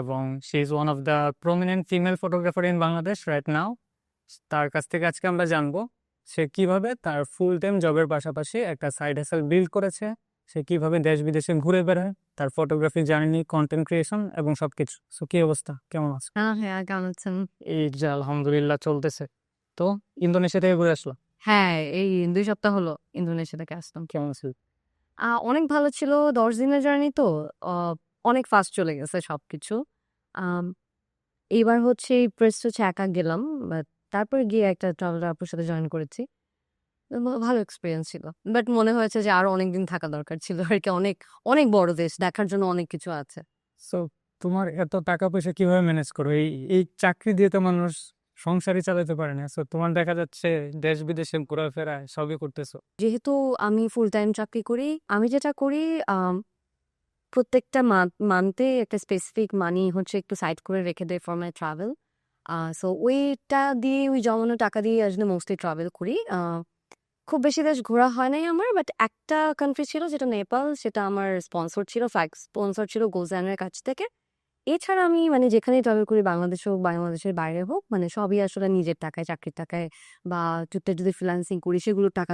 এবং she is one of the prominent female photographer in Bangladesh right now তার কাছ থেকে আজকে আমরা জানব সে কীভাবে তার ফুল টাইম জবের পাশাপাশি একটা সাইড হাসেল বিল্ড করেছে সে কীভাবে দেশ বিদেশে ঘুরে বেড়ায় তার ফটোগ্রাফি জার্নি কন্টেন্ট ক্রিয়েশন এবং সবকিছু। সো কি অবস্থা? কেমন আছে? হ্যাঁ হ্যাঁ কেমন আছেন? এই যে আলহামদুলিল্লাহ চলতেছে। তো ইন্দোনেশিয়া থেকে ঘুরে আসলো হ্যাঁ এই দুই সপ্তাহ হলো ইন্দোনেশিয়া থেকে আসলাম। কেমন ছিল অনেক ভালো ছিল দশ দিনের জার্নি তো। অনেক ফাস্ট চলে গেছে সবকিছু। আম, এইবার হচ্ছে প্রেস হচ্ছে একা গেলাম বাট তারপর গিয়ে একটা ট্রাভেল আপুর সাথে জয়েন করেছি। ভালো এক্সপিরিয়েন্স ছিল। বাট মনে হয়েছে যে আরও অনেক দিন থাকা দরকার ছিল আর কি অনেক অনেক বড় দেশ দেখার জন্য অনেক কিছু আছে। সো তোমার এত টাকা পয়সা কীভাবে ম্যানেজ করো এই এই চাকরি দিয়ে তো মানুষ সংসারই চালাতে পারে না। সো তোমার দেখা যাচ্ছে দেশ বিদেশে ঘোরাফেরা সবই করতেছো। যেহেতু আমি ফুল টাইম চাকরি করি আমি যেটা করি প্রত্যেকটা মান্থে একটা স্পেসিফিক মানি হচ্ছে একটু সাইড করে রেখে দেয় ফর মাই ট্রাভেল সো ওইটা দিয়ে, ওই জমানো টাকা দিয়ে আসলে মোস্টলি ট্রাভেল করি। খুব বেশি দেশ ঘোরা হয় নাই আমার বাট একটা কান্ট্রি ছিল যেটা নেপাল, সেটা আমার স্পন্সর ছিল স্পন্সর ছিল গোজানের কাছ থেকে। এছাড়া আমি মানে যেখানেই ট্রাভেল করি, বাংলাদেশ হোক, বাংলাদেশের বাইরে হোক মানে সবই আসলে নিজের টাকায়, চাকরির টাকায় বা টুকটাক যদি ফ্রিল্যান্সিং করি, সেগুলোর টাকা